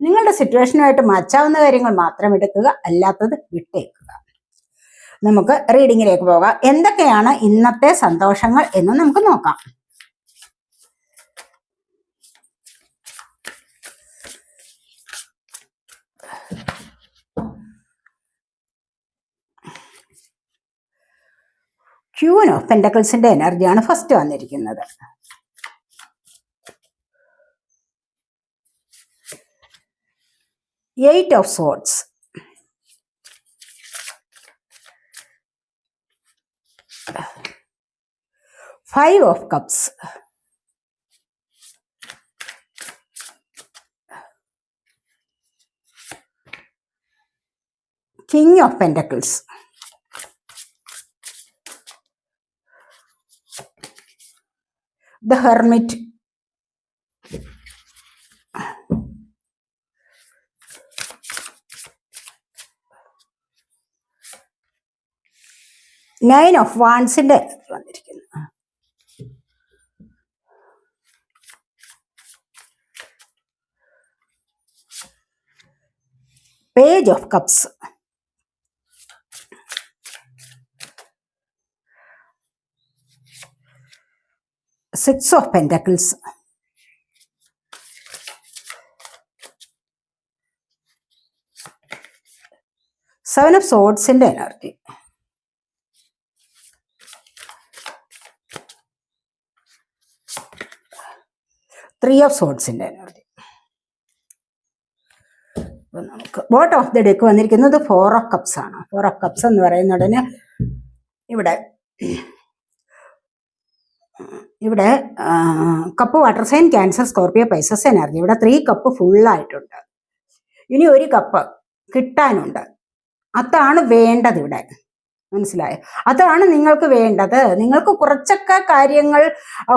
നിങ്ങളുടെ സിറ്റുവേഷനുമായിട്ട് മാച്ചാവുന്ന കാര്യങ്ങൾ മാത്രം എടുക്കുക അല്ലാത്തത് വിട്ടേക്കുക. നമുക്ക് റീഡിങ്ങിലേക്ക് പോകാം. എന്തൊക്കെയാണ് ഇന്നത്തെ സന്തോഷങ്ങൾ എന്ന് നമുക്ക് നോക്കാം. ക്യൂനോ പെൻഡക്കിൾസിന്റെ എനർജിയാണ് ഫസ്റ്റ് വന്നിരിക്കുന്നത്. eight of swords. Five of cups. King of pentacles. The hermit. Nine of വാൺസിന്റെ വന്നിരിക്കുന്നു. Page of cups six of pentacles seven of സോഡ്സിന്റെ energy three of സോഡ്സിന്റെ എനർജി നമുക്ക് ബോട്ട് ഓഫ് ദി ഡെക്ക് വന്നിരിക്കുന്നത് ഫോർ ഓഫ് കപ്സ് ആണ്. Four of cups എന്ന് പറയുന്ന ഉടനെ ഇവിടെ ഇവിടെ cup water sign Cancer Scorpio Pisces energy ഇവിടെ ത്രീ കപ്പ് ഫുള്ളായിട്ടുണ്ട് ഇനി ഒരു കപ്പ് കിട്ടാനുണ്ട്. അതാണ് വേണ്ടത് ഇവിടെ. മനസ്സിലായോ? അതാണ് നിങ്ങൾക്ക് വേണ്ടത്. നിങ്ങൾക്ക് കുറച്ചൊക്കെ കാര്യങ്ങൾ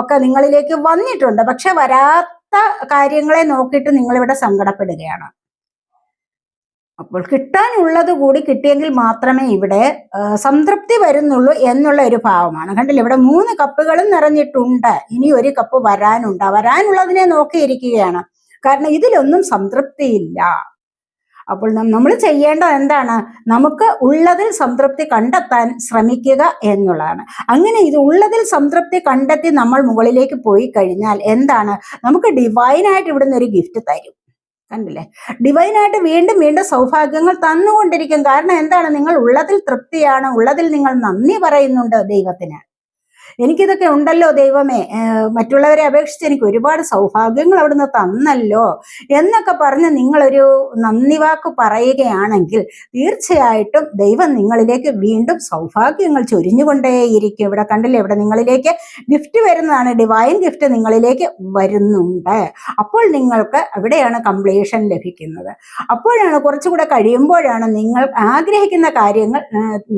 ഒക്കെ നിങ്ങളിലേക്ക് വന്നിട്ടുണ്ട്. പക്ഷെ വരാത്ത കാര്യങ്ങളെ നോക്കിയിട്ട് നിങ്ങളിവിടെ സങ്കടപ്പെടുകയാണ്. അപ്പോൾ കിട്ടാനുള്ളത് കൂടി കിട്ടിയെങ്കിൽ മാത്രമേ ഇവിടെ സംതൃപ്തി വരുന്നുള്ളൂ എന്നുള്ള ഒരു ഭാവമാണ്. കണ്ടില്ല? ഇവിടെ മൂന്ന് കപ്പുകളും നിറഞ്ഞിട്ടുണ്ട്. ഇനി ഒരു കപ്പ് വരാനുണ്ട്. വരാനുള്ളതിനെ നോക്കിയിരിക്കുകയാണ്. കാരണം ഇതിലൊന്നും സംതൃപ്തിയില്ല. അപ്പോൾ നമ്മൾ ചെയ്യേണ്ടത് എന്താണ്? നമുക്ക് ഉള്ളതിൽ സംതൃപ്തി കണ്ടെത്താൻ ശ്രമിക്കുക എന്നുള്ളതാണ്. അങ്ങനെ ഇത് ഉള്ളതിൽ സംതൃപ്തി കണ്ടെത്തി നമ്മൾ മുകളിലേക്ക് പോയി കഴിഞ്ഞാൽ എന്താണ്? നമുക്ക് ഡിവൈനായിട്ട് ഇവിടുന്ന് ഒരു ഗിഫ്റ്റ് തരും. കണ്ടില്ലേ? ഡിവൈനായിട്ട് വീണ്ടും വീണ്ടും സൗഭാഗ്യങ്ങൾ തന്നുകൊണ്ടിരിക്കും. കാരണം എന്താണ്? നിങ്ങൾ ഉള്ളതിൽ തൃപ്തിയാണ്. ഉള്ളതിൽ നിങ്ങൾ നന്ദി പറയുന്നുണ്ട് ദൈവത്തിന്. എനിക്കിതൊക്കെ ഉണ്ടല്ലോ ദൈവമേ. മറ്റുള്ളവരെ അപേക്ഷിച്ച് എനിക്ക് ഒരുപാട് സൗഭാഗ്യങ്ങൾ അവിടുന്ന് തന്നല്ലോ എന്നൊക്കെ പറഞ്ഞ് നിങ്ങളൊരു നന്ദി വാക്ക് പറയുകയാണെങ്കിൽ തീർച്ചയായിട്ടും ദൈവം നിങ്ങളിലേക്ക് വീണ്ടും സൗഭാഗ്യങ്ങൾ ചൊരിഞ്ഞുകൊണ്ടേയിരിക്കും. ഇവിടെ കണ്ടില്ലേ? ഇവിടെ നിങ്ങളിലേക്ക് ഗിഫ്റ്റ് വരുന്നതാണ്. ഡിവൈൻ ഗിഫ്റ്റ് നിങ്ങളിലേക്ക് വരുന്നുണ്ട്. അപ്പോൾ നിങ്ങൾക്ക് അവിടെയാണ് കംപ്ലീഷൻ ലഭിക്കുന്നത്. അപ്പോഴാണ് കുറച്ചുകൂടെ കഴിയുമ്പോഴാണ് നിങ്ങൾ ആഗ്രഹിക്കുന്ന കാര്യങ്ങൾ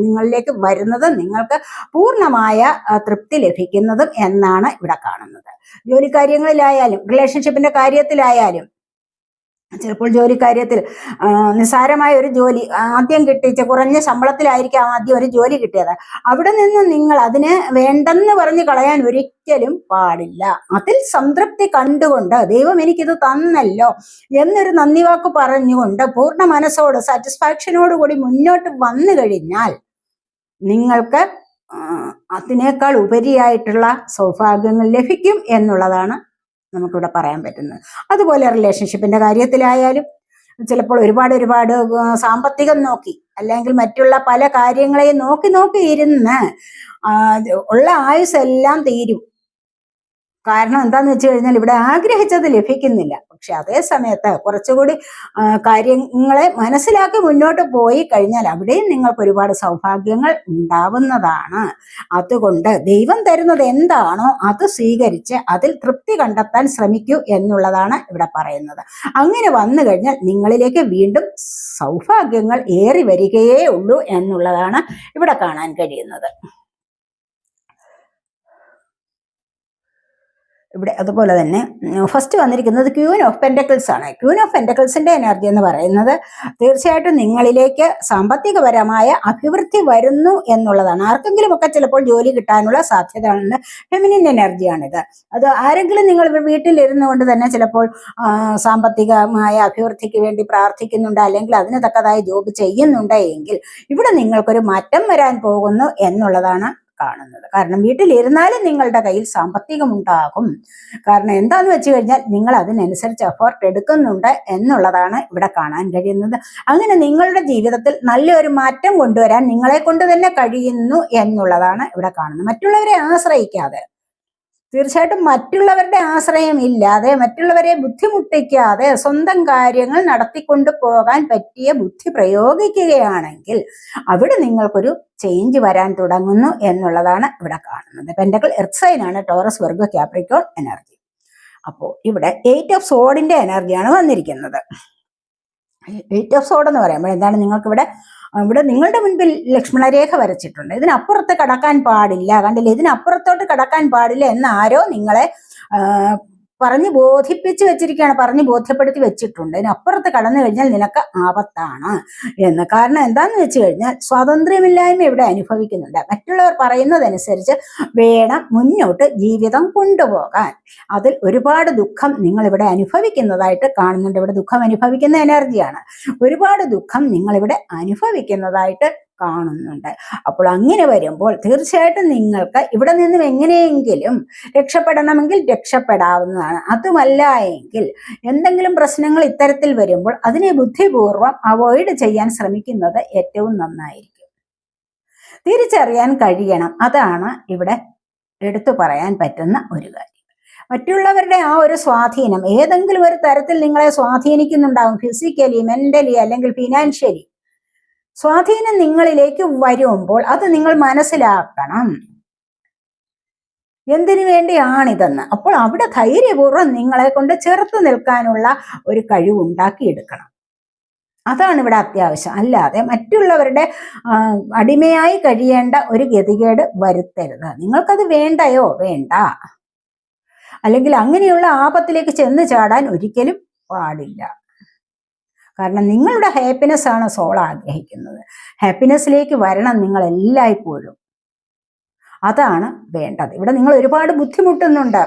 നിങ്ങളിലേക്ക് വരുന്നത്. നിങ്ങൾക്ക് പൂർണമായ തൃപ്തി തൃപ്തി ലഭിക്കുന്നതും എന്നാണ് ഇവിടെ കാണുന്നത്. ജോലി കാര്യങ്ങളിലായാലും റിലേഷൻഷിപ്പിന്റെ കാര്യത്തിലായാലും ചിലപ്പോൾ ജോലി കാര്യത്തിൽ നിസ്സാരമായ ഒരു ജോലി ആദ്യം കിട്ടിച്ച കുറഞ്ഞ ശമ്പളത്തിലായിരിക്കാം ആദ്യം ഒരു ജോലി കിട്ടിയത്. അവിടെ നിന്ന് നിങ്ങൾ അതിന് വേണ്ടെന്ന് പറഞ്ഞ് കളയാൻ ഒരിക്കലും പാടില്ല. അതിൽ സംതൃപ്തി കണ്ടുകൊണ്ട് ദൈവം എനിക്കിത് തന്നല്ലോ എന്നൊരു നന്ദി വാക്ക് പറഞ്ഞുകൊണ്ട് പൂർണ മനസ്സോട് സാറ്റിസ്ഫാക്ഷനോടുകൂടി മുന്നോട്ട് വന്നു കഴിഞ്ഞാൽ നിങ്ങൾക്ക് അതിനേക്കാൾ ഉപരിയായിട്ടുള്ള സൗഭാഗ്യങ്ങൾ ലഭിക്കും എന്നുള്ളതാണ് നമുക്കിവിടെ പറയാൻ പറ്റുന്നത്. അതുപോലെ റിലേഷൻഷിപ്പിന്റെ കാര്യത്തിലായാലും ചിലപ്പോൾ ഒരുപാട് ഒരുപാട് സാമ്പത്തികം നോക്കി അല്ലെങ്കിൽ മറ്റുള്ള പല കാര്യങ്ങളെയും നോക്കി നോക്കി ഇരുന്ന് ഉള്ള ആയുസ് എല്ലാം തീരും. കാരണം എന്താന്ന് വെച്ച് കഴിഞ്ഞാൽ ഇവിടെ ആഗ്രഹിച്ചത് ലഭിക്കുന്നില്ല. പക്ഷെ അതേ സമയത്ത് കുറച്ചുകൂടി കാര്യങ്ങളെ മനസ്സിലാക്കി മുന്നോട്ട് പോയി കഴിഞ്ഞാൽ അവിടെയും നിങ്ങൾക്ക് ഒരുപാട് സൗഭാഗ്യങ്ങൾ ഉണ്ടാവുന്നതാണ്. അതുകൊണ്ട് ദൈവം തരുന്നത് എന്താണോ അത് സ്വീകരിച്ച് അതിൽ തൃപ്തി കണ്ടെത്താൻ ശ്രമിക്കൂ എന്നുള്ളതാണ് ഇവിടെ പറയുന്നത്. അങ്ങനെ വന്നു കഴിഞ്ഞാൽ നിങ്ങളിലേക്ക് വീണ്ടും സൗഭാഗ്യങ്ങൾ ഏറി വരികയേ ഉള്ളൂ എന്നുള്ളതാണ് ഇവിടെ കാണാൻ കഴിയുന്നത്. ഇവിടെ അതുപോലെ തന്നെ ഫസ്റ്റ് വന്നിരിക്കുന്നത് ക്യൂൻ ഓഫ് പെന്റക്കിൾസ് ആണ്. ക്യൂൻ ഓഫ് പെൻഡക്കിൾസിന്റെ എനർജി എന്ന് പറയുന്നത് തീർച്ചയായിട്ടും നിങ്ങളിലേക്ക് സാമ്പത്തികപരമായ അഭിവൃദ്ധി വരുന്നു എന്നുള്ളതാണ്. ആർക്കെങ്കിലും ഒക്കെ ചിലപ്പോൾ ജോലി കിട്ടാനുള്ള സാധ്യതകളുണ്ട്. ഫെമിനിൻ എനർജിയാണിത് അത് ആരെങ്കിലും നിങ്ങൾ വീട്ടിലിരുന്നു കൊണ്ട് തന്നെ ചിലപ്പോൾ സാമ്പത്തികമായ അഭിവൃദ്ധിക്ക് വേണ്ടി പ്രാർത്ഥിക്കുന്നുണ്ട് അല്ലെങ്കിൽ അതിന് തക്കതായ ജോബ് ചെയ്യുന്നുണ്ട് എങ്കിൽ ഇവിടെ നിങ്ങൾക്കൊരു മാറ്റം വരാൻ പോകുന്നു എന്നുള്ളതാണ് കാണുന്നത്. കാരണം വീട്ടിലിരുന്നാലും നിങ്ങളുടെ കയ്യിൽ സാമ്പത്തികമുണ്ടാകും. കാരണം എന്താന്ന് വെച്ച് കഴിഞ്ഞാൽ നിങ്ങൾ അതിനനുസരിച്ച് എഫേർട്ട് എടുക്കുന്നുണ്ട് എന്നുള്ളതാണ് ഇവിടെ കാണാൻ കഴിയുന്നത്. അങ്ങനെ നിങ്ങളുടെ ജീവിതത്തിൽ നല്ലൊരു മാറ്റം കൊണ്ടുവരാൻ നിങ്ങളെ കൊണ്ട് തന്നെ കഴിയുന്നു എന്നുള്ളതാണ് ഇവിടെ കാണുന്നത്. മറ്റുള്ളവരെ ആശ്രയിക്കാതെ തീർച്ചയായിട്ടും മറ്റുള്ളവരുടെ ആശ്രയം ഇല്ലാതെ മറ്റുള്ളവരെ ബുദ്ധിമുട്ടിക്കാതെ സ്വന്തം കാര്യങ്ങൾ നടത്തിക്കൊണ്ട് പോകാൻ പറ്റിയ ബുദ്ധി പ്രയോഗിക്കുകയാണെങ്കിൽ അവിടെ നിങ്ങൾക്കൊരു ചേഞ്ച് വരാൻ തുടങ്ങുന്നു എന്നുള്ളതാണ് ഇവിടെ കാണുന്നത്. പെൻഡകൾ എർത്ത് ആണ് ടോറസ് വർഗ ക്യാപ്രിക്കോൺ എനർജി അപ്പോൾ ഇവിടെ എയ്റ്റ് ഓഫ് സോഡിന്റെ എനർജിയാണ് വന്നിരിക്കുന്നത്. എയ്റ്റ് ഓഫ് സോഡ് എന്ന് പറയുമ്പോൾ എന്താണ് നിങ്ങൾക്ക് ഇവിടെ നിങ്ങളുടെ മുൻപിൽ ലക്ഷ്മണരേഖ വരച്ചിട്ടുണ്ട്. ഇതിനപ്പുറത്ത് കടക്കാൻ പാടില്ല. കണ്ടില്ലേ? ഇതിനപ്പുറത്തോട്ട് കടക്കാൻ പാടില്ല എന്ന് ആരോ നിങ്ങളെ പറഞ്ഞ് ബോധിപ്പിച്ച് വെച്ചിരിക്കുകയാണ്. പറഞ്ഞു ബോധ്യപ്പെടുത്തി വെച്ചിട്ടുണ്ട്. ഇതിനപ്പുറത്ത് കടന്നു കഴിഞ്ഞാൽ നിനക്ക് ആപത്താണ്. എന്ന് കാരണം എന്താന്ന് വെച്ച് കഴിഞ്ഞാൽ സ്വാതന്ത്ര്യമില്ലായ്മ ഇവിടെ അനുഭവിക്കുന്നുണ്ട്. മറ്റുള്ളവർ പറയുന്നതനുസരിച്ച് വേണം മുന്നോട്ട് ജീവിതം കൊണ്ടുപോകാൻ. അതിൽ ഒരുപാട് ദുഃഖം നിങ്ങൾ ഇവിടെ അനുഭവിക്കുന്നതായിട്ട് കാണുന്നുണ്ട്. ഇവിടെ ദുഃഖം അനുഭവിക്കുന്ന എനർജിയാണ്. ഒരുപാട് ദുഃഖം നിങ്ങൾ ഇവിടെ അനുഭവിക്കുന്നതായിട്ട് കാണുന്നുണ്ട്. അപ്പോൾ അങ്ങനെ വരുമ്പോൾ തീർച്ചയായിട്ടും നിങ്ങൾക്ക് ഇവിടെ നിന്നും എങ്ങനെയെങ്കിലും രക്ഷപ്പെടണമെങ്കിൽ രക്ഷപ്പെടാവുന്നതാണ്. അതുമല്ല എങ്കിൽ എന്തെങ്കിലും പ്രശ്നങ്ങൾ ഇത്തരത്തിൽ വരുമ്പോൾ അതിനെ ബുദ്ധിപൂർവം അവോയ്ഡ് ചെയ്യാൻ ശ്രമിക്കുന്നത് ഏറ്റവും നന്നായിരിക്കും. തിരിച്ചറിയാൻ കഴിയണം. അതാണ് ഇവിടെ എടുത്തു പറയാൻ പറ്റുന്ന ഒരു കാര്യം. മറ്റുള്ളവരുടെ ആ ഒരു സ്വാധീനം ഏതെങ്കിലും ഒരു തരത്തിൽ നിങ്ങളെ സ്വാധീനിക്കുന്നുണ്ടാകും ഫിസിക്കലി മെന്റലി അല്ലെങ്കിൽ ഫിനാൻഷ്യലി സ്വാധീനം നിങ്ങളിലേക്ക് വരുമ്പോൾ അത് നിങ്ങൾ മനസ്സിലാക്കണം. എന്തിനു വേണ്ടിയാണിതെന്ന്? അപ്പോൾ അവിടെ ധൈര്യപൂർവം നിങ്ങളെ കൊണ്ട് ചെറുത്ത് നിൽക്കാനുള്ള ഒരു കഴിവ് ഉണ്ടാക്കിയെടുക്കണം അതാണ് ഇവിടെ അത്യാവശ്യം. അല്ലാതെ മറ്റുള്ളവരുടെ അടിമയായി കഴിയേണ്ട ഒരു ഗതികേട് വരുത്തരുത്. നിങ്ങൾക്കത് വേണ്ടയോ? വേണ്ട. അല്ലെങ്കിൽ അങ്ങനെയുള്ള ആപത്തിലേക്ക് ചെന്ന് ചാടാൻ ഒരിക്കലും പാടില്ല. കാരണം നിങ്ങളുടെ ഹാപ്പിനെസ് ആണ് സോൾ ആഗ്രഹിക്കുന്നത്. ഹാപ്പിനെസ്സിലേക്ക് വരണം നിങ്ങൾ എല്ലായ്പ്പോഴും. അതാണ് വേണ്ടത്. ഇവിടെ നിങ്ങൾ ഒരുപാട് ബുദ്ധിമുട്ടുന്നുണ്ട്.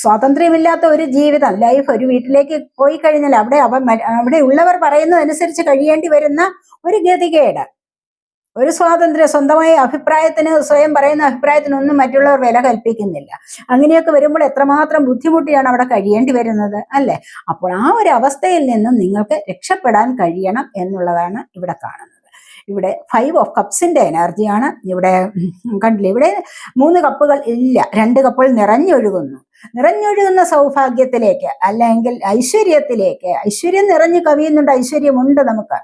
സ്വാതന്ത്ര്യമില്ലാത്ത ഒരു ജീവിതം ലൈഫ് ഒരു വീട്ടിലേക്ക് പോയി കഴിഞ്ഞാൽ അവിടെ അവ അവിടെ ഉള്ളവർ പറയുന്നതനുസരിച്ച് കഴിയേണ്ടി വരുന്ന ഒരു ഗതികേട്. ഒരു സ്വാതന്ത്ര്യം സ്വന്തമായ അഭിപ്രായത്തിന് സ്വയം പറയുന്ന അഭിപ്രായത്തിനൊന്നും മറ്റുള്ളവർ വില കൽപ്പിക്കുന്നില്ല. അങ്ങനെയൊക്കെ വരുമ്പോൾ എത്രമാത്രം ബുദ്ധിമുട്ടിയാണ് അവിടെ കഴിയേണ്ടി വരുന്നത് അല്ലേ? അപ്പോൾ ആ ഒരു അവസ്ഥയിൽ നിന്നും നിങ്ങൾക്ക് രക്ഷപ്പെടാൻ കഴിയണം എന്നുള്ളതാണ് ഇവിടെ കാണുന്നത്. ഇവിടെ ഫൈവ് ഓഫ് കപ്സിന്റെ എനർജിയാണ് ഇവിടെ കണ്ടില്ല? ഇവിടെ മൂന്ന് കപ്പുകൾ ഇല്ല. രണ്ട് കപ്പുകൾ നിറഞ്ഞൊഴുകുന്നു. നിറഞ്ഞൊഴുകുന്ന സൗഭാഗ്യത്തിലേക്ക് അല്ലെങ്കിൽ ഐശ്വര്യത്തിലേക്ക് ഐശ്വര്യം നിറഞ്ഞു കവിയുന്നുണ്ട് ഐശ്വര്യമുണ്ട് നമുക്ക്.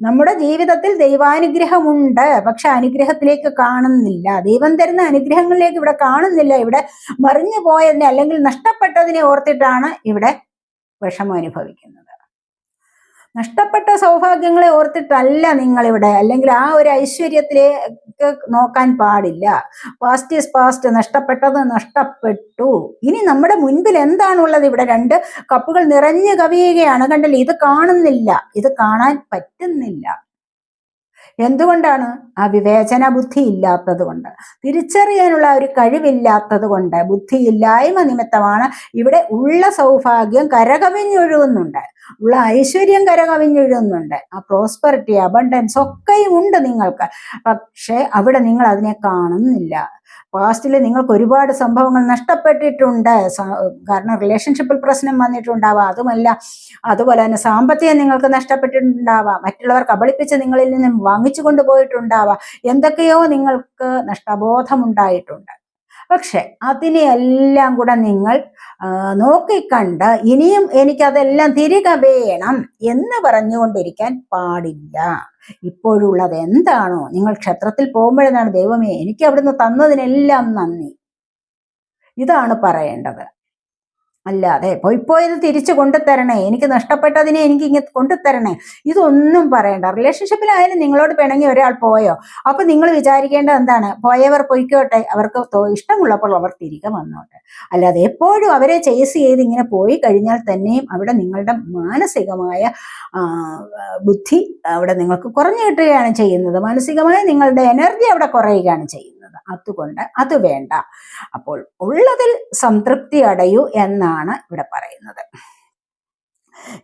നമ്മുടെ ജീവിതത്തിൽ ദൈവാനുഗ്രഹമുണ്ട് പക്ഷെ അനുഗ്രഹത്തിലേക്ക് കാണുന്നില്ല. ദൈവം തരുന്ന അനുഗ്രഹങ്ങളിലേക്ക് ഇവിടെ കാണുന്നില്ല. ഇവിടെ മറിഞ്ഞു പോയതിനെ അല്ലെങ്കിൽ നഷ്ടപ്പെട്ടതിനെ ഓർത്തിട്ടാണ് ഇവിടെ വിഷമം അനുഭവിക്കുന്നത് നഷ്ടപ്പെട്ട സൗഭാഗ്യങ്ങളെ ഓർത്തിട്ടല്ല നിങ്ങളിവിടെ. അല്ലെങ്കിൽ ആ ഒരു ഐശ്വര്യത്തിലേക്ക് നോക്കാൻ പാടില്ല. പാസ്റ്റ് ഈസ് പാസ്റ്റ് നഷ്ടപ്പെട്ടത് നഷ്ടപ്പെട്ടു. ഇനി നമ്മുടെ മുൻപിൽ എന്താണുള്ളത്? ഇവിടെ രണ്ട് കപ്പുകൾ നിറഞ്ഞു കവിയുകയാണ്. കണ്ടില്ലേ? ഇത് കാണുന്നില്ല. ഇത് കാണാൻ പറ്റുന്നില്ല. എന്തുകൊണ്ടാണ്? ആ വിവേചന ബുദ്ധി ഇല്ലാത്തത് കൊണ്ട്. തിരിച്ചറിയാനുള്ള ഒരു കഴിവില്ലാത്തത് കൊണ്ട്. ബുദ്ധിയില്ലായ്മ നിമിത്തമാണ് ഇവിടെ ഉള്ള സൗഭാഗ്യം കരകവിഞ്ഞൊഴുകുന്നുണ്ട്. ഉള്ള ഐശ്വര്യം കരകവിഞ്ഞൊഴുകുന്നുണ്ട്. ആ പ്രോസ്പെറിറ്റി അബണ്ടൻസ് ഒക്കെയും ഉണ്ട് നിങ്ങൾക്ക്. പക്ഷെ അവിടെ നിങ്ങൾ അതിനെ കാണുന്നില്ല. പാസ്റ്റിൽ നിങ്ങൾക്ക് ഒരുപാട് സംഭവങ്ങൾ നഷ്ടപ്പെട്ടിട്ടുണ്ട്. കാരണം റിലേഷൻഷിപ്പിൽ പ്രശ്നം വന്നിട്ടുണ്ടാവാം. അതുമല്ല അതുപോലെ തന്നെ സാമ്പത്തികം നിങ്ങൾക്ക് നഷ്ടപ്പെട്ടിട്ടുണ്ടാവാം. മറ്റുള്ളവർ കബളിപ്പിച്ച് നിങ്ങളിൽ നിന്നും വാങ്ങിച്ചു കൊണ്ടുപോയിട്ടുണ്ടാവാം. എന്തൊക്കെയോ നിങ്ങൾക്ക് നഷ്ടബോധമുണ്ടായിട്ടുണ്ട്. പക്ഷെ അതിനെയെല്ലാം കൂടെ നിങ്ങൾ നോക്കിക്കണ്ട് ഇനിയും എനിക്കതെല്ലാം തിരികെ വേണം എന്ന് പറഞ്ഞുകൊണ്ടിരിക്കാൻ പാടില്ല. ഇപ്പോഴുള്ളത് എന്താണോ? നിങ്ങൾ ക്ഷേത്രത്തിൽ പോകുമ്പോഴെന്നാണ് ദൈവമേ എനിക്ക് അവിടുന്ന് തന്നതിനെല്ലാം നന്ദി. ഇതാണ് പറയേണ്ടത്. അല്ലാതെ പോയി പോയത് തിരിച്ചു കൊണ്ടുതരണേ എനിക്ക് നഷ്ടപ്പെട്ടതിനെ എനിക്ക് ഇങ്ങനെ കൊണ്ടുതരണേ ഇതൊന്നും പറയണ്ട. റിലേഷൻഷിപ്പിലായാലും നിങ്ങളോട് പിണങ്ങി ഒരാൾ പോയോ? അപ്പൊ നിങ്ങൾ വിചാരിക്കേണ്ടത് എന്താണ്? പോയവർ പൊയ്ക്കോട്ടെ. അവർക്ക് ഇഷ്ടമുള്ളപ്പോൾ അവർ തിരികെ വന്നോട്ടെ. അല്ലാതെ എപ്പോഴും അവരെ ചേസ് ചെയ്ത് ഇങ്ങനെ പോയി കഴിഞ്ഞാൽ തന്നെയും അവിടെ നിങ്ങളുടെ മാനസികമായ ബുദ്ധി അവിടെ നിങ്ങൾക്ക് കുറഞ്ഞു കിട്ടുകയാണ് ചെയ്യുന്നത്. മാനസികമായി നിങ്ങളുടെ എനർജി അവിടെ കുറയുകയാണ് ചെയ്യുന്നത്. അതുകൊണ്ട് അത് വേണ്ട. അപ്പോൾ ഉള്ളതിൽ സംതൃപ്തി അടയൂ എന്നാണ് ഇവിടെ പറയുന്നത്.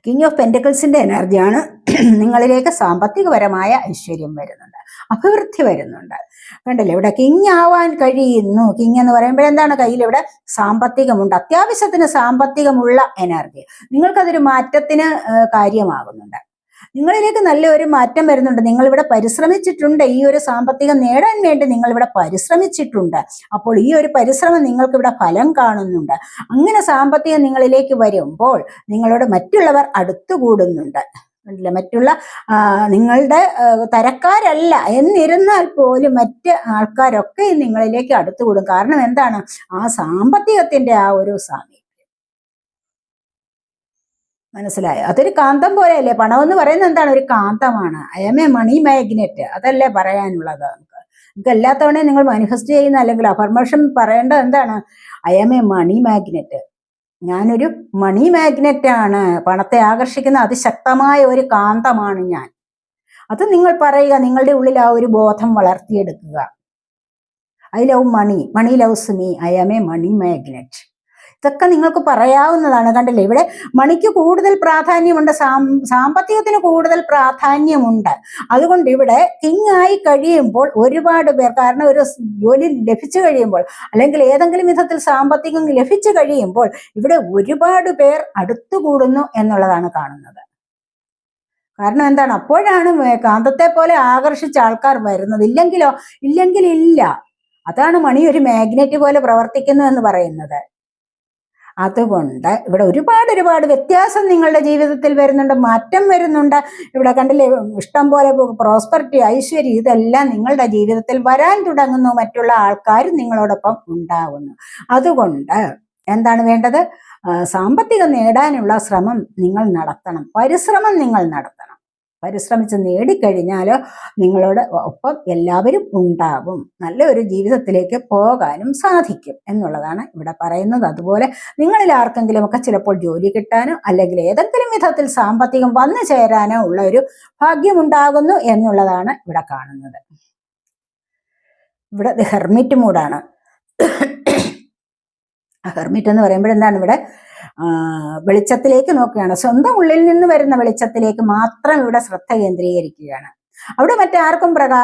കിങ് ഓഫ് പെന്റക്കിൾസിന്റെ എനർജിയാണ് നിങ്ങളിലേക്ക് സാമ്പത്തികപരമായ ഐശ്വര്യം വരുന്നുണ്ട്. അഭിവൃദ്ധി വരുന്നുണ്ട്. കണ്ടില്ലേ? ഇവിടെ കിങ് ആവാൻ കഴിയുന്നു. കിങ് എന്ന് പറയുമ്പോൾ എന്താണ്? കയ്യിൽ ഇവിടെ സാമ്പത്തികമുണ്ട്. അത്യാവശ്യത്തിന് സാമ്പത്തികമുള്ള എനർജി നിങ്ങൾക്കതൊരു മാറ്റത്തിന് കാര്യമാകുന്നുണ്ട്. നിങ്ങളിലേക്ക് നല്ലൊരു മാറ്റം വരുന്നുണ്ട്. നിങ്ങൾ ഇവിടെ പരിശ്രമിച്ചിട്ടുണ്ട്. ഈ ഒരു സാമ്പത്തികം നേടാൻ വേണ്ടി നിങ്ങൾ ഇവിടെ പരിശ്രമിച്ചിട്ടുണ്ട്. അപ്പോൾ ഈ ഒരു പരിശ്രമം നിങ്ങൾക്ക് ഇവിടെ ഫലം കാണുന്നുണ്ട്. അങ്ങനെ സാമ്പത്തികം നിങ്ങളിലേക്ക് വരുമ്പോൾ നിങ്ങളോട് മറ്റുള്ളവർ അടുത്തുകൂടുന്നുണ്ട്. മറ്റുള്ള നിങ്ങളുടെ തരക്കാരല്ല എന്നിരുന്നാൽ പോലും മറ്റ് ആൾക്കാരൊക്കെ നിങ്ങളിലേക്ക് അടുത്തുകൂടും. കാരണം എന്താണ്? ആ സാമ്പത്തികത്തിന്റെ ആ ഒരു സാമീപ്യം മനസ്സിലായോ? അതൊരു കാന്തം പോലെയല്ലേ? പണം എന്ന് പറയുന്നത് എന്താണ്? ഒരു കാന്തമാണ്. I M a money magnet അതല്ലേ പറയാനുള്ളത് നമുക്ക്? നിങ്ങൾക്ക് എല്ലാ തവണയും നിങ്ങൾ മാനിഫെസ്റ്റ് ചെയ്യുന്ന അല്ലെങ്കിൽ അഫർമേഷൻ പറയേണ്ടത് എന്താണ്? I M a money magnet ഞാനൊരു മണി മാഗ്നറ്റ് ആണ്. പണത്തെ ആകർഷിക്കുന്ന അതിശക്തമായ ഒരു കാന്തമാണ് ഞാൻ. അത് നിങ്ങൾ പറയുക. നിങ്ങളുടെ ഉള്ളിൽ ആ ഒരു ബോധം വളർത്തിയെടുക്കുക. I love money money loves me I am a money magnet ഇതൊക്കെ നിങ്ങൾക്ക് പറയാവുന്നതാണ്. കണ്ടില്ലേ? ഇവിടെ മണിക്ക് കൂടുതൽ പ്രാധാന്യമുണ്ട്. സാമ്പത്തികത്തിന് കൂടുതൽ പ്രാധാന്യമുണ്ട്. അതുകൊണ്ട് ഇവിടെ കിങ് ആയി കഴിയുമ്പോൾ ഒരുപാട് പേർ കാരണം ഒരു ജോലി ലഭിച്ചു കഴിയുമ്പോൾ അല്ലെങ്കിൽ ഏതെങ്കിലും വിധത്തിൽ സാമ്പത്തികം ലഭിച്ചു കഴിയുമ്പോൾ ഇവിടെ ഒരുപാട് പേർ അടുത്തുകൂടുന്നു എന്നുള്ളതാണ് കാണുന്നത്. കാരണം എന്താണ്? അപ്പോഴാണ് കാന്തത്തെ പോലെ ആകർഷിച്ച ആൾക്കാർ വരുന്നത്. ഇല്ലെങ്കിലോ? ഇല്ലെങ്കിൽ ഇല്ല. അതാണ് മണി ഒരു മാഗ്നറ്റ് പോലെ പ്രവർത്തിക്കുന്നു എന്ന് പറയുന്നത്. അതുകൊണ്ട് ഇവിടെ ഒരുപാട് ഒരുപാട് വ്യത്യാസം നിങ്ങളുടെ ജീവിതത്തിൽ വരുന്നുണ്ട് മാറ്റം വരുന്നുണ്ട്. ഇവിടെ കണ്ടില്ലേ ഇഷ്ടം പോലെ പ്രോസ്പെറിറ്റി ഐശ്വര്യം ഇതെല്ലാം നിങ്ങളുടെ ജീവിതത്തിൽ വരാൻ തുടങ്ങുന്നു. മറ്റുള്ള ആൾക്കാർ നിങ്ങളോടൊപ്പം ഉണ്ടാവുന്നു. അതുകൊണ്ട് എന്താണ് വേണ്ടത്? സാമ്പത്തികം നേടാനുള്ള ശ്രമം നിങ്ങൾ നടത്തണം. പരിശ്രമം നിങ്ങൾ നടത്തണം. പരിശ്രമിച്ച് നേടിക്കഴിഞ്ഞാൽ നിങ്ങളോട് ഒപ്പം എല്ലാവരും ഉണ്ടാകും നല്ലൊരു ജീവിതത്തിലേക്ക് പോകാനും സാധിക്കും എന്നുള്ളതാണ് ഇവിടെ പറയുന്നത്. അതുപോലെ നിങ്ങളിൽ ആർക്കെങ്കിലും ഒക്കെ ചിലപ്പോൾ ജോലി കിട്ടാനോ അല്ലെങ്കിൽ ഏതെങ്കിലും വിധത്തിൽ സാമ്പത്തികം വന്നു ചേരാനോ ഉള്ള ഒരു ഭാഗ്യമുണ്ടാകുന്നു എന്നുള്ളതാണ് ഇവിടെ കാണുന്നത്. ഇവിടെ ഹെർമിറ്റ് മൂഡാണ്. ഹെർമിറ്റ് എന്ന് പറയുമ്പോൾ എന്താണ് ഇവിടെ? വെളിച്ചത്തിലേക്ക് നോക്കുകയാണ്. സ്വന്തം ഉള്ളിൽ നിന്ന് വരുന്ന വെളിച്ചത്തിലേക്ക് മാത്രം ഇവിടെ ശ്രദ്ധ കേന്ദ്രീകരിക്കുകയാണ്. അവിടെ മറ്റാർക്കും പ്രകാ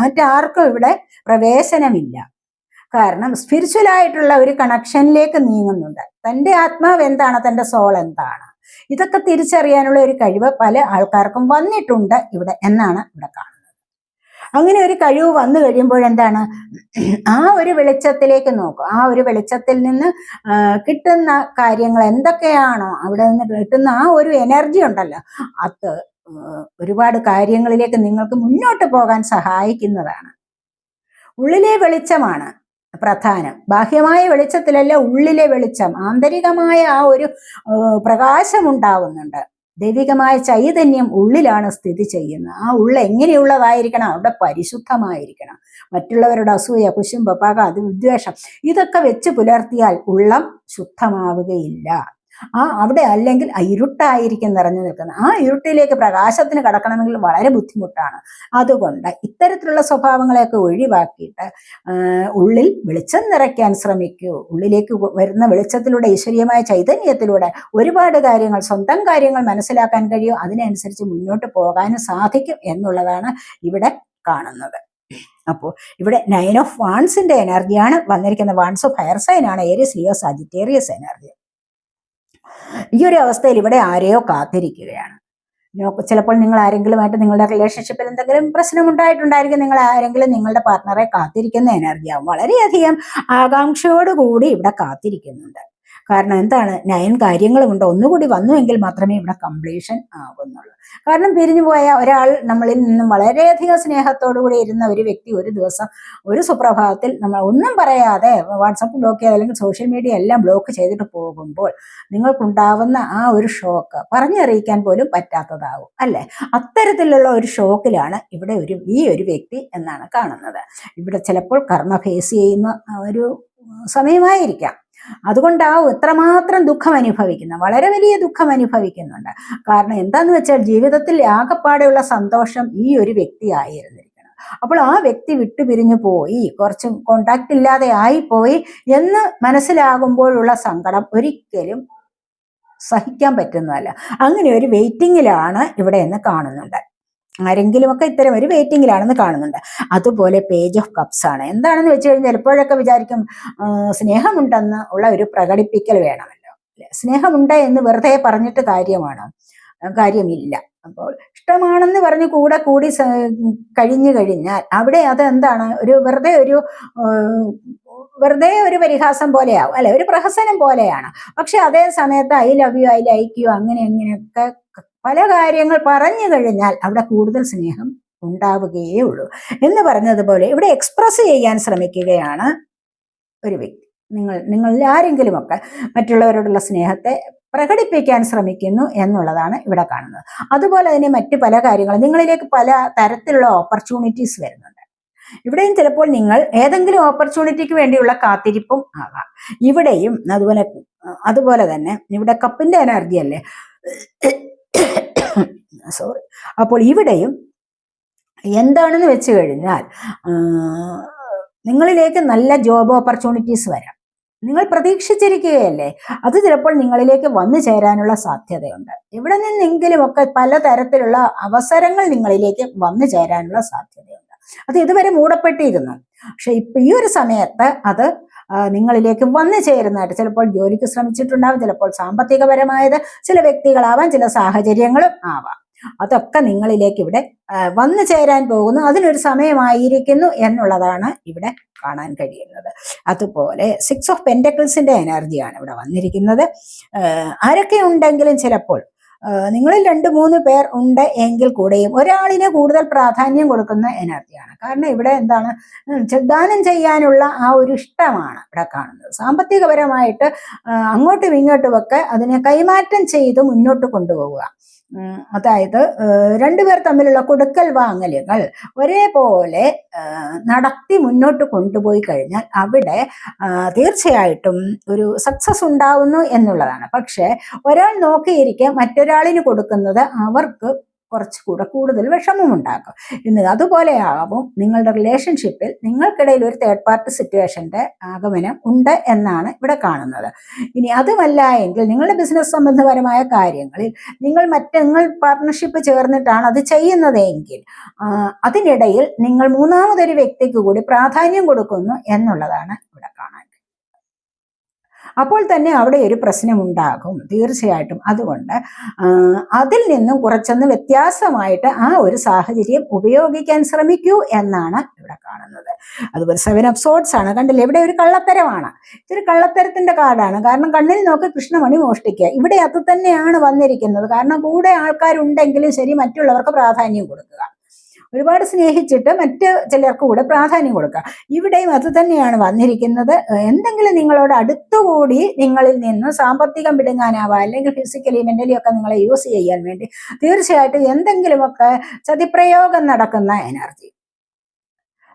മറ്റാർക്കും ഇവിടെ പ്രവേശനമില്ല. കാരണം സ്പിരിച്വൽ ആയിട്ടുള്ള ഒരു കണക്ഷനിലേക്ക് നീങ്ങുന്നുണ്ട്. തന്റെ ആത്മാവ് എന്താണ്? തന്റെ സോൾ എന്താണ്? ഇതൊക്കെ തിരിച്ചറിയാനുള്ള ഒരു കഴിവ് പല ആൾക്കാർക്കും വന്നിട്ടുണ്ട് ഇവിടെ എന്നാണ് ഇവിടെ കാണുന്നത്. അങ്ങനെ ഒരു കഴിവ് വന്നു കഴിയുമ്പോൾ എന്താണ്? ആ ഒരു വെളിച്ചത്തിലേക്ക് നോക്കും. ആ ഒരു വെളിച്ചത്തിൽ നിന്ന് കിട്ടുന്ന കാര്യങ്ങൾ എന്തൊക്കെയാണോ അവിടെ നിന്ന് കിട്ടുന്ന ആ ഒരു എനർജി ഉണ്ടല്ലോ അത് ഒരുപാട് കാര്യങ്ങളിലേക്ക് നിങ്ങൾക്ക് മുന്നോട്ട് പോകാൻ സഹായിക്കുന്നതാണ്. ഉള്ളിലെ വെളിച്ചമാണ് പ്രധാനം. ബാഹ്യമായ വെളിച്ചത്തിലല്ല ഉള്ളിലെ വെളിച്ചം. ആന്തരികമായ ആ ഒരു പ്രകാശം ഉണ്ടാകുന്നുണ്ട് ദൈവികമായ ചൈതന്യം ഉള്ളിലാണ് സ്ഥിതി ചെയ്യുന്നത്. ആ ഉള്ള എങ്ങനെയുള്ളതായിരിക്കണം? അവിടെ പരിശുദ്ധമായിരിക്കണം. മറ്റുള്ളവരുടെ അസൂയ കുശുമ്പ പക അത് വിദ്വേഷം ഇതൊക്കെ വെച്ച് പുലർത്തിയാൽ ഉള്ളം ശുദ്ധമാവുകയില്ല. ആ അവിടെ അല്ലെങ്കിൽ ഇരുട്ടായിരിക്കും നിറഞ്ഞു നിൽക്കുന്നത്. ആ ഇരുട്ടിലേക്ക് പ്രകാശത്തിന് കടക്കണമെങ്കിൽ വളരെ ബുദ്ധിമുട്ടാണ്. അതുകൊണ്ട് ഇത്തരത്തിലുള്ള സ്വഭാവങ്ങളെയൊക്കെ ഒഴിവാക്കിയിട്ട് ഉള്ളിൽ വെളിച്ചം നിറയ്ക്കാൻ ശ്രമിക്കൂ. ഉള്ളിലേക്ക് വരുന്ന വെളിച്ചത്തിലൂടെ ഈശ്വരീയമായ ചൈതന്യത്തിലൂടെ ഒരുപാട് കാര്യങ്ങൾ സ്വന്തം കാര്യങ്ങൾ മനസ്സിലാക്കാൻ കഴിയും. അതിനനുസരിച്ച് മുന്നോട്ട് പോകാനും സാധിക്കും എന്നുള്ളതാണ് ഇവിടെ കാണുന്നത്. അപ്പോൾ ഇവിടെ നയൻ ഓഫ് വാൺസിന്റെ എനർജിയാണ് വന്നിരിക്കുന്നത്. വാൺസ് ഓഫ് ഹയർ സൈൻ ആണ്. ഏരിയസ് ലിയോ സജിറ്റേറിയസ് എനർജി ഈ ഒരു അവസ്ഥയിൽ ഇവിടെ ആരെയോ കാത്തിരിക്കുകയാണ്. ചിലപ്പോൾ നിങ്ങൾ ആരെങ്കിലുമായിട്ട് നിങ്ങളുടെ റിലേഷൻഷിപ്പിൽ എന്തെങ്കിലും പ്രശ്നം ഉണ്ടായിട്ടുണ്ടായിരിക്കും. നിങ്ങൾ ആരെങ്കിലും നിങ്ങളുടെ പാർട്ട്ണറെ കാത്തിരിക്കുന്ന എനർജിയാവും വളരെയധികം ആകാംക്ഷയോടുകൂടി ഇവിടെ കാത്തിരിക്കുന്നുണ്ട്. കാരണം എന്താണ്? നയൻ കാര്യങ്ങളുമുണ്ട്. ഒന്നുകൂടി വന്നുവെങ്കിൽ മാത്രമേ ഇവിടെ കംപ്ലീഷൻ ആകുന്നുള്ളൂ. കാരണം പിരിഞ്ഞു പോയ ഒരാൾ നമ്മളിൽ നിന്നും വളരെയധികം സ്നേഹത്തോടു കൂടി ഇരുന്ന ഒരു വ്യക്തി ഒരു ദിവസം ഒരു സുപ്രഭാതത്തിൽ നമ്മൾ ഒന്നും പറയാതെ വാട്സപ്പ് ബ്ലോക്ക് ചെയ്ത് അല്ലെങ്കിൽ സോഷ്യൽ മീഡിയ എല്ലാം ബ്ലോക്ക് ചെയ്തിട്ട് പോകുമ്പോൾ നിങ്ങൾക്കുണ്ടാവുന്ന ആ ഒരു ഷോക്ക് പറഞ്ഞറിയിക്കാൻ പോലും പറ്റാത്തതാകും അല്ലേ? അത്തരത്തിലുള്ള ഒരു ഷോക്കിലാണ് ഇവിടെ ഒരു ഈ ഒരു വ്യക്തി എന്നാണ് കാണുന്നത്. ഇവിടെ ചിലപ്പോൾ കർമ്മ ഫേസ് ചെയ്യുന്ന ഒരു സമയമായിരിക്കാം. അതുകൊണ്ടാവും എത്രമാത്രം ദുഃഖം അനുഭവിക്കുന്നു വളരെ വലിയ ദുഃഖം അനുഭവിക്കുന്നുണ്ട് കാരണം എന്താന്ന് വെച്ചാൽ ജീവിതത്തിൽ ആകപ്പാടെയുള്ള സന്തോഷം ഈ ഒരു വ്യക്തി ആയിരുന്നിരിക്കണം. അപ്പോൾ ആ വ്യക്തി വിട്ടുപിരിഞ്ഞു പോയി കുറച്ച് കോണ്ടാക്ട് ഇല്ലാതെ ആയിപ്പോയി എന്ന് മനസ്സിലാകുമ്പോഴുള്ള സങ്കടം ഒരിക്കലും സഹിക്കാൻ പറ്റുന്നതല്ല. അങ്ങനെ ഒരു വെയിറ്റിങ്ങിലാണ് ഇവിടെ എന്ന് കാണുന്നുണ്ട്. ആരെങ്കിലുമൊക്കെ ഇത്തരം ഒരു വെയിറ്റിംഗിലാണെന്ന് കാണുന്നുണ്ട്. അതുപോലെ പേജ് ഓഫ് കപ്സ് ആണ്. എന്താണെന്ന് വെച്ച് കഴിഞ്ഞാൽ എപ്പോഴൊക്കെ വിചാരിക്കും സ്നേഹമുണ്ടെന്ന് ഉള്ള ഒരു പ്രകടിപ്പിക്കൽ വേണമല്ലോ? സ്നേഹമുണ്ട് എന്ന് വെറുതെ പറഞ്ഞിട്ട് കാര്യമാണ്. കാര്യമില്ല. അപ്പോൾ ഇഷ്ടമാണെന്ന് പറഞ്ഞ് കൂടെ കൂടി കഴിഞ്ഞു കഴിഞ്ഞാൽ അവിടെ അത് എന്താണ്? ഒരു വെറുതെ ഒരു വെറുതെ ഒരു പരിഹാസം പോലെയാവും. അല്ലെ? ഒരു പ്രഹസനം പോലെയാണ്. പക്ഷെ അതേ സമയത്ത് I love you I like you അങ്ങനെ ഇങ്ങനെയൊക്കെ പല കാര്യങ്ങൾ പറഞ്ഞു കഴിഞ്ഞാൽ അവിടെ കൂടുതൽ സ്നേഹം ഉണ്ടാവുകയേ ഉള്ളൂ എന്ന് പറഞ്ഞതുപോലെ ഇവിടെ എക്സ്പ്രസ് ചെയ്യാൻ ശ്രമിക്കുകയാണ് ഒരു വ്യക്തി. നിങ്ങൾ നിങ്ങളിൽ ആരെങ്കിലുമൊക്കെ മറ്റുള്ളവരോടുള്ള സ്നേഹത്തെ പ്രകടിപ്പിക്കാൻ ശ്രമിക്കുന്നു എന്നുള്ളതാണ് ഇവിടെ കാണുന്നത്. അതുപോലെ തന്നെ മറ്റ് പല കാര്യങ്ങളും നിങ്ങളിലേക്ക് പല തരത്തിലുള്ള ഓപ്പർച്യൂണിറ്റീസ് വരുന്നുണ്ട്. ഇവിടെയും ചിലപ്പോൾ നിങ്ങൾ ഏതെങ്കിലും ഓപ്പർച്യൂണിറ്റിക്ക് വേണ്ടിയുള്ള കാത്തിരിപ്പും ആകാം. ഇവിടെയും അതുപോലെ അതുപോലെ തന്നെ ഇവിടെ കപ്പിന്റെ എനർജി അല്ലേ? സോറി അപ്പോൾ ഇവിടെയും എന്താണെന്ന് വെച്ച് കഴിഞ്ഞാൽ നിങ്ങളിലേക്ക് നല്ല ജോബ് ഓപ്പർച്യൂണിറ്റീസ് വരാം. നിങ്ങൾ പ്രതീക്ഷിച്ചിരിക്കുകയല്ലേ? അത് ചിലപ്പോൾ നിങ്ങളിലേക്ക് വന്നു ചേരാനുള്ള സാധ്യതയുണ്ട്. ഇവിടെ നിന്നെങ്കിലുമൊക്കെ പലതരത്തിലുള്ള അവസരങ്ങൾ നിങ്ങളിലേക്ക് വന്നു ചേരാനുള്ള സാധ്യതയുണ്ട്. അത് ഇതുവരെ മൂടപ്പെട്ടിരുന്നു. പക്ഷെ ഇപ്പൊ ഈ ഒരു സമയത്ത് അത് നിങ്ങളിലേക്ക് വന്നു ചേരുന്നതായിട്ട് ചിലപ്പോൾ ജോലിക്ക് ശ്രമിച്ചിട്ടുണ്ടാവും ചിലപ്പോൾ സാമ്പത്തികപരമായത് ചില വ്യക്തികളാവാം ചില സാഹചര്യങ്ങളും ആവാം. അതൊക്കെ നിങ്ങളിലേക്ക് ഇവിടെ വന്നു ചേരാൻ പോകുന്നു. അതിനൊരു സമയമായിരിക്കുന്നു എന്നുള്ളതാണ് ഇവിടെ കാണാൻ കഴിയുന്നത്. അതുപോലെ സിക്സ് ഓഫ് പെന്റക്കിൾസിന്റെ എനർജിയാണ് ഇവിടെ വന്നിരിക്കുന്നത്. ആരൊക്കെ ഉണ്ടെങ്കിലും ചിലപ്പോൾ നിങ്ങളിൽ രണ്ട് മൂന്ന് പേർ ഉണ്ട് എങ്കിൽ കൂടെയും ഒരാളിന് കൂടുതൽ പ്രാധാന്യം കൊടുക്കുന്ന എനർജിയാണ്. കാരണം ഇവിടെ എന്താണ്? ദാനം ചെയ്യാനുള്ള ആ ഒരു ഇഷ്ടമാണ് ഇവിടെ കാണുന്നത്. സാമ്പത്തികപരമായിട്ട് അങ്ങോട്ടും ഇങ്ങോട്ടുമൊക്കെ അതിനെ കൈമാറ്റം ചെയ്ത് മുന്നോട്ട് കൊണ്ടുപോവുക. അതായത് രണ്ടുപേർ തമ്മിലുള്ള കൊടുക്കൽ വാങ്ങലുകൾ ഒരേപോലെ നടത്തി മുന്നോട്ട് കൊണ്ടുപോയി കഴിഞ്ഞാൽ അവിടെ തീർച്ചയായിട്ടും ഒരു സക്സസ് ഉണ്ടാവുന്നു എന്നുള്ളതാണ്. പക്ഷേ ഒരാൾ നോക്കിയിരിക്കെ മറ്റൊരാളിന് കൊടുക്കുന്നത് അവർക്ക് കുറച്ചുകൂടെ കൂടുതൽ വിഷമം ഉണ്ടാക്കും ഇന്ന് അതുപോലെയാകും നിങ്ങളുടെ റിലേഷൻഷിപ്പിൽ നിങ്ങൾക്കിടയിൽ ഒരു തേർഡ് പാർട്ടി സിറ്റുവേഷന്റെ ആഗമനം ഉണ്ട് എന്നാണ് ഇവിടെ കാണുന്നത്. ഇനി അതുമല്ല എങ്കിൽ നിങ്ങളുടെ ബിസിനസ് സംബന്ധപരമായ കാര്യങ്ങളിൽ നിങ്ങൾ മറ്റ് നിങ്ങൾ പാർട്ട്ണർഷിപ്പ് ചേർന്നിട്ടാണ് അത് ചെയ്യുന്നതെങ്കിൽ അതിനിടയിൽ നിങ്ങൾ മൂന്നാമതൊരു വ്യക്തിക്ക് കൂടി പ്രാധാന്യം കൊടുക്കുന്നു എന്നുള്ളതാണ് ഇവിടെ അപ്പോൾ തന്നെ അവിടെ ഒരു പ്രശ്നമുണ്ടാകും തീർച്ചയായിട്ടും. അതുകൊണ്ട് അതിൽ നിന്നും കുറച്ചൊന്ന് വ്യത്യാസമായിട്ട് ആ ഒരു സാഹചര്യം ഉപയോഗിക്കാൻ ശ്രമിക്കൂ എന്നാണ് ഇവിടെ കാണുന്നത്. അതുപോലെ സെവൻ ഓഫ് സോട്ട്സ് ആണ്. കണ്ടില്ല? ഇവിടെ ഒരു കള്ളത്തരമാണ്. ഇതൊരു കള്ളത്തരത്തിന്റെ കാർഡാണ്. കാരണം കണ്ണിൽ നോക്കി കൃഷ്ണമണി മോഷ്ടിക്കുക. ഇവിടെ അത് തന്നെയാണ് വന്നിരിക്കുന്നത്. കാരണം കൂടെ ആൾക്കാരുണ്ടെങ്കിലും ശരി മറ്റുള്ളവർക്ക് പ്രാധാന്യം കൊടുക്കുക. ഒരുപാട് സ്നേഹിച്ചിട്ട് മറ്റ് ചിലർക്ക് കൂടെ പ്രാധാന്യം കൊടുക്കുക ഇവിടെയും അത് തന്നെയാണ് വന്നിരിക്കുന്നത്. എന്തെങ്കിലും നിങ്ങളോട് അടുത്തുകൂടി നിങ്ങളിൽ നിന്ന് സാമ്പത്തികം പിടുങ്ങാനാവുക അല്ലെങ്കിൽ ഫിസിക്കലി മെന്റലി ഒക്കെ നിങ്ങളെ യൂസ് ചെയ്യാൻ വേണ്ടി തീർച്ചയായിട്ടും എന്തെങ്കിലുമൊക്കെ ചതിപ്രയോഗം നടക്കുന്ന എനർജി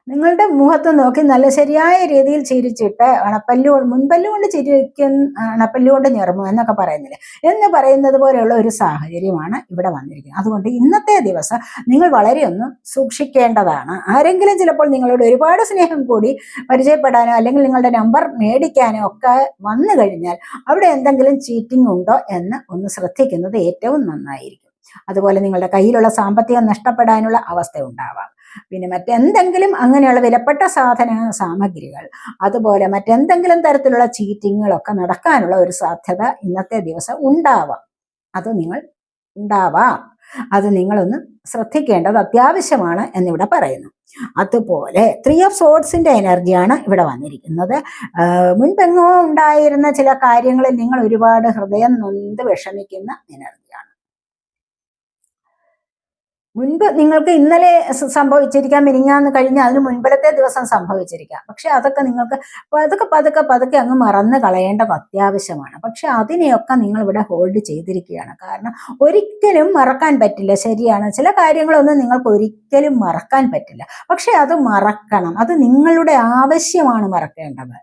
നിങ്ങളുടെ മുഖത്ത് നോക്കി നല്ല ശരിയായ രീതിയിൽ ചിരിച്ചിട്ട് അണപ്പല്ലു മുൻപല്ലു കൊണ്ട് ചിരിക്കും അണപ്പല്ലു കൊണ്ട് ഞെറുമോ എന്നൊക്കെ പറയുന്നില്ലേ? എന്ന് പറയുന്നത് പോലെയുള്ള ഒരു സാഹചര്യമാണ് ഇവിടെ വന്നിരിക്കുന്നത്. അതുകൊണ്ട് ഇന്നത്തെ ദിവസം നിങ്ങൾ വളരെ ഒന്ന് സൂക്ഷിക്കേണ്ടതാണ്. ആരെങ്കിലും ചിലപ്പോൾ നിങ്ങളോട് ഒരുപാട് സ്നേഹം കൂടി പരിചയപ്പെടാനോ അല്ലെങ്കിൽ നിങ്ങളുടെ നമ്പർ മേടിക്കാനോ ഒക്കെ വന്നു കഴിഞ്ഞാൽ അവിടെ എന്തെങ്കിലും ചീറ്റിംഗ് ഉണ്ടോ എന്ന് ഒന്ന് ശ്രദ്ധിക്കുന്നത് ഏറ്റവും നന്നായിരിക്കും. അതുപോലെ നിങ്ങളുടെ കയ്യിലുള്ള സാമ്പത്തികം നഷ്ടപ്പെടാനുള്ള അവസ്ഥ ഉണ്ടാവാം. പിന്നെ മറ്റെന്തെങ്കിലും അങ്ങനെയുള്ള വിലപ്പെട്ട സാധന സാമഗ്രികൾ അതുപോലെ മറ്റെന്തെങ്കിലും തരത്തിലുള്ള ചീറ്റിങ്ങുകളൊക്കെ നടക്കാനുള്ള ഒരു സാധ്യത ഇന്നത്തെ ദിവസം ഉണ്ടാവാം. അത് നിങ്ങൾ ഉണ്ടാവാം. അത് നിങ്ങളൊന്ന് ശ്രദ്ധിക്കേണ്ടത് അത്യാവശ്യമാണ് എന്നിവിടെ പറയുന്നു. അതുപോലെ ത്രീ ഓഫ് സോഡ്സിന്റെ എനർജിയാണ് ഇവിടെ വന്നിരിക്കുന്നത്. മുൻപെങ്ങോ ഉണ്ടായിരുന്ന ചില കാര്യങ്ങളിൽ നിങ്ങൾ ഒരുപാട് ഹൃദയം നൊന്ത് വിഷമിക്കുന്ന എനർജിയാണ് മുൻപ് നിങ്ങൾക്ക് ഇന്നലെ സംഭവിച്ചിരിക്കാം മിനിങ്ങാന്ന് കഴിഞ്ഞ് അതിന് മുൻപലത്തെ ദിവസം സംഭവിച്ചിരിക്കാം. പക്ഷെ അതൊക്കെ നിങ്ങൾക്ക് പതുക്കെ പതുക്കെ പതുക്കെ അങ്ങ് മറന്നു കളയേണ്ടത് അത്യാവശ്യമാണ്. പക്ഷെ അതിനെയൊക്കെ നിങ്ങൾ ഇവിടെ ഹോൾഡ് ചെയ്തിരിക്കുകയാണ്. കാരണം ഒരിക്കലും മറക്കാൻ പറ്റില്ല. ശരിയാണ്. ചില കാര്യങ്ങളൊന്നും നിങ്ങൾക്ക് ഒരിക്കലും മറക്കാൻ പറ്റില്ല. പക്ഷെ അത് മറക്കണം. അത് നിങ്ങളുടെ ആവശ്യമാണ് മറക്കേണ്ടത്.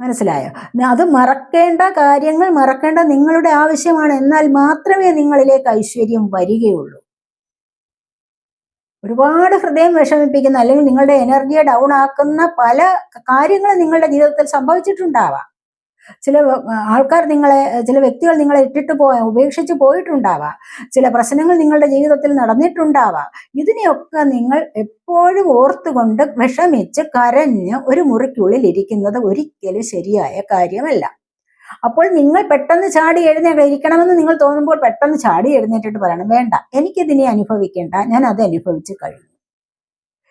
മനസ്സിലായോ? അത് മറക്കേണ്ട കാര്യങ്ങൾ മറക്കേണ്ട നിങ്ങളുടെ ആവശ്യമാണ്. എന്നാൽ മാത്രമേ നിങ്ങളിലേക്ക് ഐശ്വര്യം വരികയുള്ളൂ. ഒരുപാട് ഹൃദയം വിഷമിപ്പിക്കുന്ന അല്ലെങ്കിൽ നിങ്ങളുടെ എനർജിയെ ഡൗൺ ആക്കുന്ന പല കാര്യങ്ങളും നിങ്ങളുടെ ജീവിതത്തിൽ സംഭവിച്ചിട്ടുണ്ടാവാം. ചില ആൾക്കാർ നിങ്ങളെ ചില വ്യക്തികൾ നിങ്ങളെ ഇട്ടിട്ട് പോയ ഉപേക്ഷിച്ച് പോയിട്ടുണ്ടാവാം. ചില പ്രശ്നങ്ങൾ നിങ്ങളുടെ ജീവിതത്തിൽ നടന്നിട്ടുണ്ടാവാം. ഇതിനെയൊക്കെ നിങ്ങൾ എപ്പോഴും ഓർത്തുകൊണ്ട് വിഷമിച്ച് കരഞ്ഞ് ഒരു മുറിക്കുള്ളിൽ ഇരിക്കുന്നത് ഒരിക്കലും ശരിയായ കാര്യമല്ല. അപ്പോൾ നിങ്ങൾ പെട്ടെന്ന് ചാടി എഴുന്നേൽക്കണമെന്ന് നിങ്ങൾ തോന്നുമ്പോൾ പെട്ടെന്ന് ചാടി എഴുന്നേറ്റിട്ട് പറയണം. വേണ്ട എനിക്കിതിനെ അനുഭവിക്കേണ്ട. ഞാൻ അത് അനുഭവിച്ച് കഴിഞ്ഞു.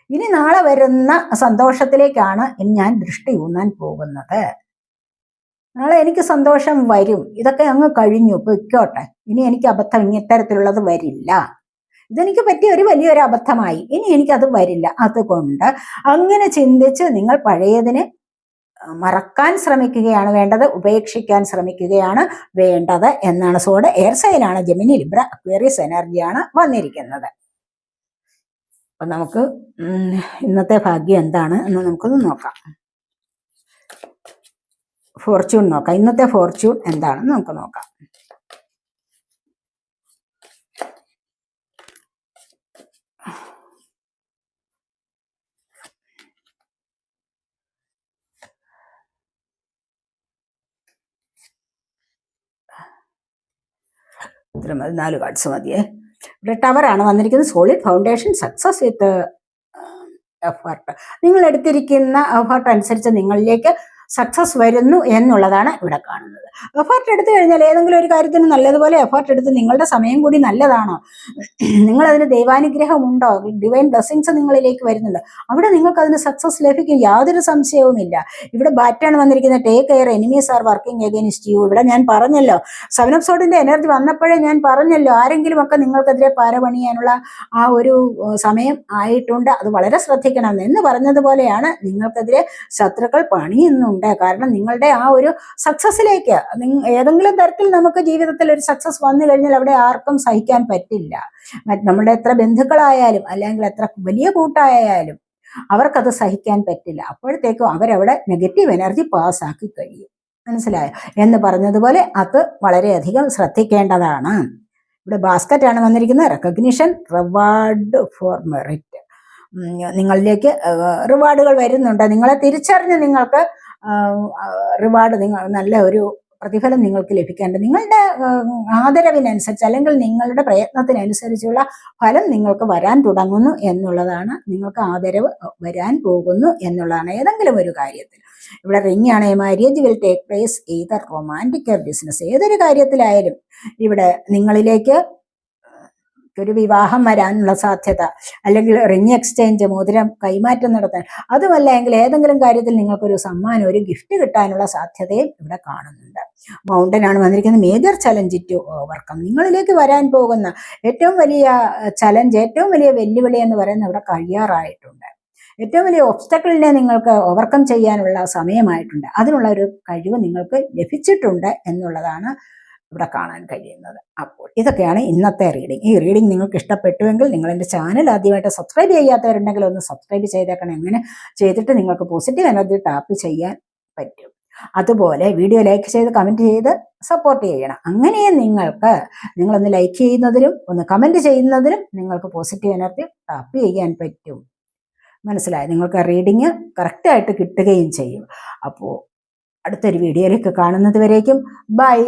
ഇനി നാളെ വരുന്ന സന്തോഷത്തിലേക്കാണ് ഞാൻ ദൃഷ്ടി ഊന്നാൻ പോകുന്നത്. നാളെ എനിക്ക് സന്തോഷം വരും. ഇതൊക്കെ അങ്ങ് കഴിഞ്ഞു. പൊയ്ക്കോട്ടെ ഇനി എനിക്ക് അബദ്ധം ഇത്തരത്തിലുള്ളത് വരില്ല. ഇതെനിക്ക് പറ്റിയ ഒരു വലിയൊരു അബദ്ധമായി. ഇനി എനിക്കത് വരില്ല. അതുകൊണ്ട് അങ്ങനെ ചിന്തിച്ച് നിങ്ങൾ പഴയതിനെ മറക്കാൻ ശ്രമിക്കുകയാണ് വേണ്ടത് ഉപേക്ഷിക്കാൻ ശ്രമിക്കുകയാണ് വേണ്ടത് എന്നാണ് സോഡ്. എയർ സൈനാണ് ജെമിനി ലിബ്ര അക്വേറിയസ് എനർജിയാണ് വന്നിരിക്കുന്നത്. അപ്പൊ നമുക്ക് ഇന്നത്തെ ഭാഗ്യം എന്താണ് എന്ന് നമുക്കൊന്ന് നോക്കാം. ഫോർച്യൂൺ നോക്കാം. ഇന്നത്തെ ഫോർച്യൂൺ എന്താണെന്ന് നമുക്ക് നോക്കാം. ഇത്ര മതി നാല് കാർഡ്സ് മതിയേ. ഇവിടെ ടവറാണ് വന്നിരിക്കുന്നത്. Solid foundation success with effort നിങ്ങൾ എടുത്തിരിക്കുന്ന എഫേർട്ട് അനുസരിച്ച് നിങ്ങളിലേക്ക് സക്സസ് വരുന്നു എന്നുള്ളതാണ് ഇവിടെ കാണുന്നത്. എഫേർട്ട് എടുത്തു കഴിഞ്ഞാൽ ഏതെങ്കിലും ഒരു കാര്യത്തിന് നല്ലതുപോലെ എഫേർട്ട് എടുത്ത് നിങ്ങളുടെ സമയം കൂടി നല്ലതാണോ? നിങ്ങൾ അതിന് ദൈവാനുഗ്രഹം ഉണ്ടോ? ഡിവൈൻ ബ്ലെസ്സിങ്സ് നിങ്ങളിലേക്ക് വരുന്നുണ്ട്. അവിടെ നിങ്ങൾക്ക് അതിന് സക്സസ് ലഭിക്കും. യാതൊരു സംശയവുമില്ല. ഇവിടെ ബാറ്റാണ് വന്നിരിക്കുന്നത് take care enemies are working against you ഇവിടെ ഞാൻ പറഞ്ഞല്ലോ. സെവൻ ഓഫ് സോഡിന്റെ എനർജി വന്നപ്പോഴേ ഞാൻ പറഞ്ഞല്ലോ. ആരെങ്കിലും ഒക്കെ നിങ്ങൾക്കെതിരെ പാരപണിയാനുള്ള ആ ഒരു സമയം ആയിട്ടുണ്ട്. അത് വളരെ ശ്രദ്ധിക്കണം എന്ന് പറഞ്ഞതുപോലെയാണ് നിങ്ങൾക്കെതിരെ ശത്രുക്കൾ പണിയുന്നുണ്ട് ഉണ്ട്. കാരണം നിങ്ങളുടെ ആ ഒരു സക്സസ്സിലേക്ക് ഏതെങ്കിലും തരത്തിൽ നമുക്ക് ജീവിതത്തിൽ ഒരു സക്സസ് വന്നു കഴിഞ്ഞാൽ അവിടെ ആർക്കും സഹിക്കാൻ പറ്റില്ല. നമ്മുടെ എത്ര ബന്ധുക്കളായാലും അല്ലെങ്കിൽ എത്ര വലിയ കൂട്ടായാലും അവർക്കത് സഹിക്കാൻ പറ്റില്ല. അപ്പോഴത്തേക്കും അവരവിടെ നെഗറ്റീവ് എനർജി പാസ്സാക്കി കഴിയും. മനസ്സിലായോ? എന്ന് പറഞ്ഞതുപോലെ അത് വളരെയധികം ശ്രദ്ധിക്കേണ്ടതാണ്. ഇവിടെ ബാസ്ക്കറ്റ് ആണ് വന്നിരിക്കുന്നത് റെക്കഗ്നിഷൻ റിവാർഡ് ഫോർ മെറിറ്റ് നിങ്ങളിലേക്ക് റിവാർഡുകൾ വരുന്നുണ്ട്. നിങ്ങളെ തിരിച്ചറിഞ്ഞ് നിങ്ങൾക്ക് റിവാർഡ് നിങ്ങൾ നല്ല ഒരു പ്രതിഫലം നിങ്ങൾക്ക് ലഭിക്കേണ്ടത് നിങ്ങളുടെ ആദരവിനനുസരിച്ച് അല്ലെങ്കിൽ നിങ്ങളുടെ പ്രയത്നത്തിനനുസരിച്ചുള്ള ഫലം നിങ്ങൾക്ക് വരാൻ തുടങ്ങുന്നു എന്നുള്ളതാണ്. നിങ്ങൾക്ക് ആദരവ് വരാൻ പോകുന്നു എന്നുള്ളതാണ് ഏതെങ്കിലും ഒരു കാര്യത്തിൽ. ഇവിടെ റിംഗ് ആണ് marriage will take place either romantic business ഏതൊരു കാര്യത്തിലായാലും ഇവിടെ നിങ്ങളിലേക്ക് ഒരു വിവാഹം വരാനുള്ള സാധ്യത അല്ലെങ്കിൽ റിങ് എക്സ്ചേഞ്ച് മോതിരം കൈമാറ്റം നടത്താൻ അതുമല്ല എങ്കിൽ ഏതെങ്കിലും കാര്യത്തിൽ നിങ്ങൾക്കൊരു സമ്മാനം ഒരു ഗിഫ്റ്റ് കിട്ടാനുള്ള സാധ്യതയും ഇവിടെ കാണുന്നുണ്ട്. മൗണ്ടൻ ആണ് വന്നിരിക്കുന്നത് മേജർ ചലഞ്ച് ടു ഓവർകം. നിങ്ങളിലേക്ക് വരാൻ പോകുന്ന ഏറ്റവും വലിയ ചലഞ്ച് ഏറ്റവും വലിയ വെല്ലുവിളി എന്ന് പറയുന്നത് ഇവിടെ കഴിയാറായിട്ടുണ്ട്. ഏറ്റവും വലിയ ഒബ്സ്റ്റക്കിളിനെ നിങ്ങൾക്ക് ഓവർകം ചെയ്യാനുള്ള സമയമായിട്ടുണ്ട്. അതിനുള്ള ഒരു കഴിവ് നിങ്ങൾക്ക് ലഭിച്ചിട്ടുണ്ട് എന്നുള്ളതാണ് ഇവിടെ കാണാൻ കഴിയുന്നത്. അപ്പോൾ ഇതൊക്കെയാണ് ഇന്നത്തെ റീഡിംഗ് ഈ റീഡിംഗ് നിങ്ങൾക്ക് ഇഷ്ടപ്പെട്ടുവെങ്കിൽ നിങ്ങൾ എന്റെ ചാനൽ ആദ്യമായിട്ട് സബ്സ്ക്രൈബ് ചെയ്യാത്തവരുണ്ടെങ്കിൽ ഒന്ന് സബ്സ്ക്രൈബ് ചെയ്തേക്കണം. എങ്ങനെ? ചെയ്തിട്ട് നിങ്ങൾക്ക് പോസിറ്റീവ് എനർജി ടാപ്പ് ചെയ്യാൻ പറ്റും. അതുപോലെ വീഡിയോ ലൈക്ക് ചെയ്ത് കമന്റ് ചെയ്ത് സപ്പോർട്ട് ചെയ്യണം. അങ്ങനെ നിങ്ങൾക്ക് നിങ്ങളൊന്ന് ലൈക്ക് ചെയ്യുന്നതിനും ഒന്ന് കമന്റ് ചെയ്യുന്നതിനും നിങ്ങൾക്ക് പോസിറ്റീവ് എനർജി ടാപ്പ് ചെയ്യാൻ പറ്റും. മനസ്സിലായി? നിങ്ങൾക്ക് റീഡിങ് കറക്റ്റായിട്ട് കിട്ടുകയും ചെയ്യും. അപ്പോൾ അടുത്തൊരു വീഡിയോയിലേക്ക് കാണുന്നത് വരേക്കും. ബൈ